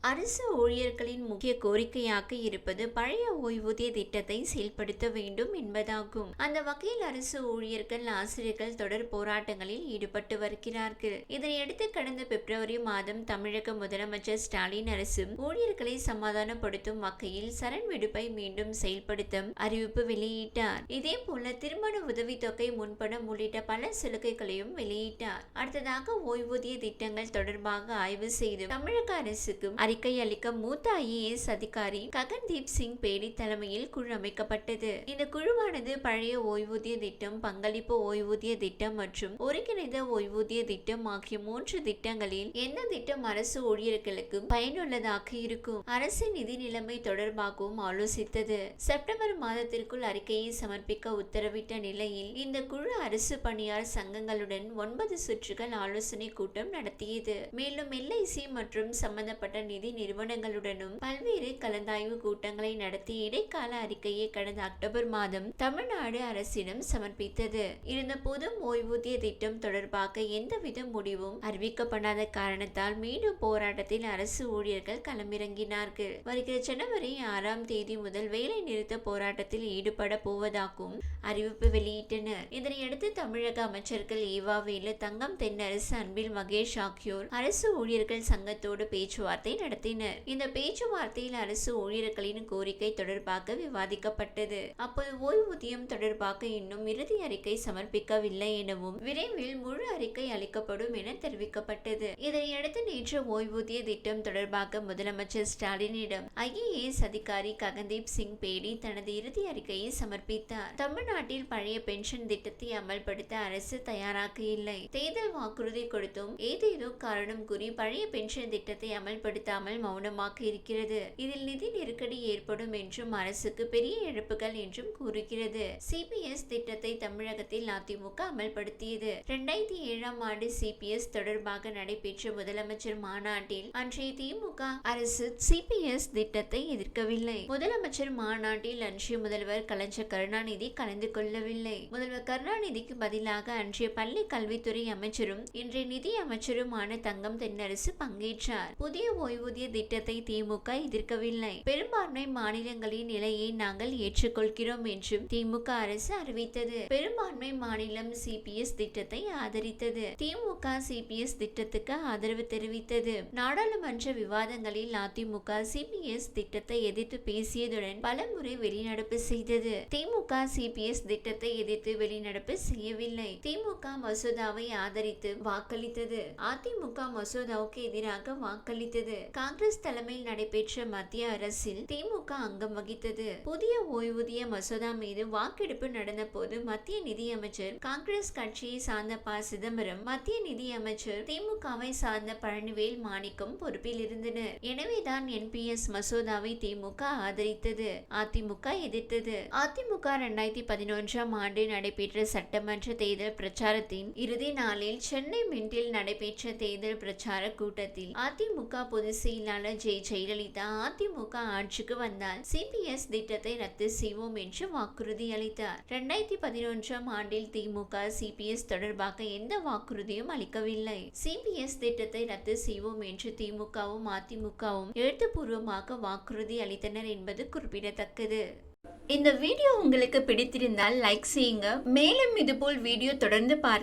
அரசு ஊழியர்களின் முக்கிய கோரிக்கையாக இருப்பது பழைய ஓய்வூதிய திட்டத்தை செயல்படுத்த வேண்டும் என்பதாகும். அந்த வகையில் அரசு ஊழியர்கள் ஆசிரியர்கள் தொடர் போராட்டங்களில் ஈடுபட்டு வருகிறார்கள். இதனையடுத்து கடந்த பிப்ரவரி மாதம் தமிழக முதலமைச்சர் ஸ்டாலின் அரசு ஊழியர்களை சமாதானப்படுத்தும் வகையில் சரண் விடுப்பை மீண்டும் செயல்படுத்த அறிவிப்பு வெளியிட்டார். இதே போல திருமண உதவித்தொகை முன்பணம் உள்ளிட்ட பல சலுகைகளையும் வெளியிட்டார். அடுத்ததாக ஓய்வூதிய திட்டங்கள் தொடர்பாக ஆய்வு செய்து தமிழக அரசுக்கு அறிக்கை அளிக்க மூத்த ஐஏஎஸ் அதிகாரி ககன்தீப் சிங் பேடி தலைமையில் குழு அமைக்கப்பட்டது. இந்த குழுவானது பழைய ஓய்வூதிய திட்டம் பங்களிப்பு ஓய்வூதிய திட்டம் மற்றும் ஒருங்கிணைந்த ஓய்வூதிய திட்டம் ஆகிய மூன்று திட்டங்களில் எந்த திட்டம் அரசு ஊழியர்களுக்கு பயனுள்ளதாக இருக்கும்? அரசின் நிதி நிலைமை தொடர்பாகவும் ஆலோசித்தது. செப்டம்பர் மாதத்திற்குள் அறிக்கையை சமர்ப்பிக்க உத்தரவிட்ட நிலையில் இந்த குழு அரசு பணியார் சங்கங்களுடன் ஒன்பது சுற்றுகள் ஆலோசனை கூட்டம் நடத்தியது. மேலும் எல்ஐசி மற்றும் சம்பந்தப்பட்ட நிதி நிறுவனங்களுடனும் பல்வேறு கலந்தாய்வு கூட்டங்களை நடத்தி இடைக்கால அறிக்கையை கடந்த அக்டோபர் மாதம் தமிழ்நாடு அரசிடம் சமர்ப்பித்தது. இருந்த பொது ஓய்வூதிய திட்டம் தொடர்பாக எந்தவித முடிவும் அறிவிக்கப்படாத காரணத்தால் மீண்டும் போராட்டத்தில் அரசு ஊழியர்கள் களமிறங்கினார்கள். வருகிற ஜனவரி ஆறாம் தேதி முதல் வேலை நிறுத்த போராட்டத்தில் ஈடுபட போவதாகவும் அறிவிப்பு வெளியிட்டனர். இதனையடுத்து தமிழக அமைச்சர்கள் ஈவாவேலு தங்கம் தென்னரசு அன்பில் மகேஷ் ஆகியோர் அரசு ஊழியர்கள் சங்கத்தோடு பேச்சுவார்த்தை நடத்தினர். இந்த பேச்சுவார்த்தையில் அரசு ஊழியர்களின் கோரிக்கை தொடர்பாக விவாதிக்கப்பட்டது. அப்போது ஓய்வூதியம் தொடர்பாக இன்னும் இறுதி அறிக்கை சமர்ப்பிக்கவில்லை எனவும் விரைவில் முழு அறிக்கை அளிக்கப்படும் என தெரிவிக்கப்பட்டது. இதனையடுத்து நேற்று ஓய்வூதிய திட்டம் தொடர்பாக முதலமைச்சர் ஸ்டாலினிடம் ஐஏஎஸ் அதிகாரி ககன்தீப் சிங் பேடி தனது இறுதி அறிக்கையை சமர்ப்பித்தார். தமிழ்நாட்டில் பழைய பென்ஷன் திட்டத்தை அமல்படுத்த அரசு தயாராக இல்லை. தேர்தல் வாக்குறுதி கொடுத்தும் ஏதேதோ காரணம் கூறி பழைய பென்ஷன் திட்டத்தை இல்லாமல் மௌனமாக இருக்கிறது. இதில் நிதி நெருக்கடி ஏற்படும் என்றும் அரசுக்கு பெரிய இழப்புகள் என்றும் கூறுகிறது. சிபிஎஸ் திட்டத்தை தமிழகத்தில் அதிமுக அமல்படுத்தியது. இரண்டாயிரத்தி ஏழாம் ஆண்டு சிபிஎஸ் தொடர்பாக நடைபெற்ற முதலமைச்சர் மாநாட்டில் அன்றைய திமுக அரசு சிபிஎஸ் திட்டத்தை எதிர்க்கவில்லை. முதலமைச்சர் மாநாட்டில் அன்றைய முதல்வர் கலைஞர் கருணாநிதி கலந்து கொள்ளவில்லை. முதல்வர் கருணாநிதிக்கு பதிலாக அன்றைய பள்ளி கல்வித்துறை அமைச்சரும் இன்றைய நிதி அமைச்சருமான தங்கம் தென்னரசு பங்கேற்றார். புதிய ஓய்வு ஓய்வூதிய திட்டத்தை திமுக எதிர்க்கவில்லை. பெரும்பான்மை மாநிலங்களின் நிலையை நாங்கள் ஏற்றுக்கொள்கிறோம் என்றும் திமுக அரசு அறிவித்தது. பெரும்பான்மை மாநிலம் சிபிஎஸ் திட்டத்தை ஆதரித்தது. திமுக சிபிஎஸ் திட்டத்துக்கு ஆதரவு தெரிவித்தது. நாடாளுமன்ற விவாதங்களில் அதிமுக சிபிஎஸ் திட்டத்தை எதிர்த்து பேசியதுடன் பலமுறை வெளிநடப்பு செய்தது. திமுக சிபிஎஸ் திட்டத்தை எதிர்த்து வெளிநடப்பு செய்யவில்லை. திமுக மசோதாவை ஆதரித்து வாக்களித்தது. அதிமுக மசோதாவுக்கு எதிராக வாக்களித்தது. காங்கிரஸ் தலைமையில் நடைபெற்ற மத்திய அரசில் திமுக அங்கம் வகித்தது. புதிய ஓய்வூதிய மசோதா மீது வாக்கெடுப்பு நடந்த போது மத்திய நிதியமைச்சர் காங்கிரஸ் கட்சியை சார்ந்த ப. சிதம்பரம் மத்திய நிதியமைச்சர் திமுகவை சார்ந்த பழனிவேல் மாணிக்கம் பொறுப்பில் இருந்தனர். எனவேதான் என்பிஎஸ் மசோதாவை திமுக ஆதரித்தது அதிமுக எதிர்த்தது. அதிமுக இரண்டாயிரத்தி பதினொன்றாம் ஆண்டு நடைபெற்ற சட்டமன்ற தேர்தல் பிரச்சாரத்தின் இறுதி நாளில் சென்னை மின்டில் நடைபெற்ற தேர்தல் பிரச்சார கூட்டத்தில் அதிமுக பொதுச் செயலாளர் ஜெய் ஜெயலலிதா அதிமுக ஆட்சிக்கு வந்தால் சிபிஎஸ் திட்டத்தை ரத்து செய்வோம் என்று வாக்குறுதி அளித்தார். இரண்டாயிரத்தி பதினொன்றாம் ஆண்டில் திமுக சிபிஎஸ் தொடர்பாக எந்த வாக்குறுதியும் அளிக்கவில்லை. சிபிஎஸ் திட்டத்தை ரத்து செய்வோம் என்று திமுகவும் அதிமுகவும் எழுத்துப்பூர்வமாக வாக்குறுதி அளித்தனர் என்பது குறிப்பிடத்தக்கது. இந்த வீடியோ உங்களுக்கு பிடித்திருந்தால் லைக் செய்யுங்க. மேலும் இதுபோல் வீடியோ தொடர்ந்து பார்க்க